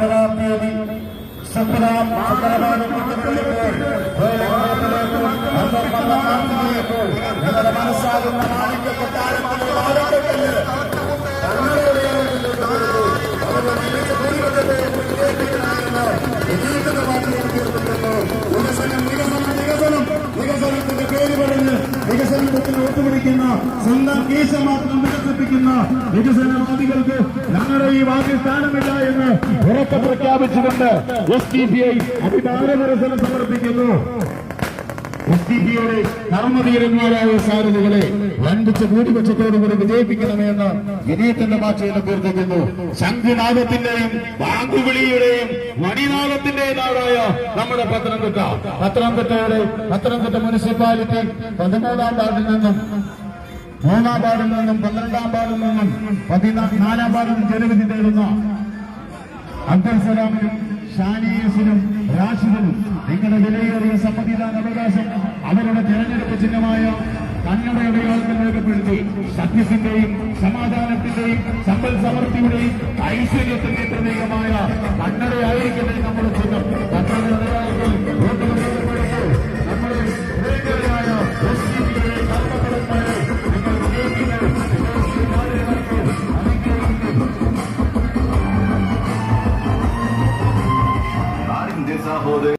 ഒൻപതാം തീയതി സുപ്രാം സുപ്രഭാതം കുറ്റപ്പെടുമ്പോൾ നിങ്ങളുടെ മനസ്സാകുന്ന മാണിക്യ കൊട്ടാരത്തിന്റെ ഒത്തുപിടിക്കുന്ന സ്വന്തം കേസ് മാത്രം വികസിപ്പിക്കുന്ന വികസനവാദികൾക്ക് ഞങ്ങളുടെ ഈ വാക്കിൽ സ്ഥാനമില്ല എന്ന് ഉറപ്പ് പ്രഖ്യാപിച്ചുകൊണ്ട് എസ് ഡി പി ഐ അഭിമാന നിരസനം സമർപ്പിക്കുന്നു. എസ് ഡി പിയുടെ കർമ്മധീരന്മാരായ സാരഥികളെ വൻപിച്ച ഭൂരിപക്ഷത്തോടുകൂടി വിജയിപ്പിക്കണമെന്ന് വിനയത്തിന്റെ ഭാഷയിൽ അഭ്യർത്ഥിക്കുന്നു. ശംഖുനാഥത്തിന്റെയും ബാങ്കുവിളിയുടെയും മണിനാഥത്തിന്റെ നാടായ നമ്മുടെ പത്തനംതിട്ട. പത്തനംതിട്ടയുടെ പത്തനംതിട്ട മുനിസിപ്പാലിറ്റി പതിമൂന്നാം വാർഡിൽ നിന്നും മൂന്നാം വാർഡിൽ നിന്നും പന്ത്രണ്ടാം വാർഡിൽ നിന്നും പതിനാലാം വാർഡിൽ ജനവിധി തേടുന്ന അബ്ദുൽ സലാമിനും ഷാനിയസിനും റാഷിദിനും നിങ്ങളുടെ വിലയേറിയ സമ്മതിദാന അവകാശം അവരുടെ തെരഞ്ഞെടുപ്പ് ചിഹ്നമായ കന്നടയുടെ രേഖപ്പെടുത്തി സത്യത്തിന്റെയും സമാധാനത്തിന്റെയും സമ്പൽ സമൃദ്ധിയുടെയും ഐശ്വര്യത്തിന്റെയും പ്രതീകമായ കന്നഡ Sahode.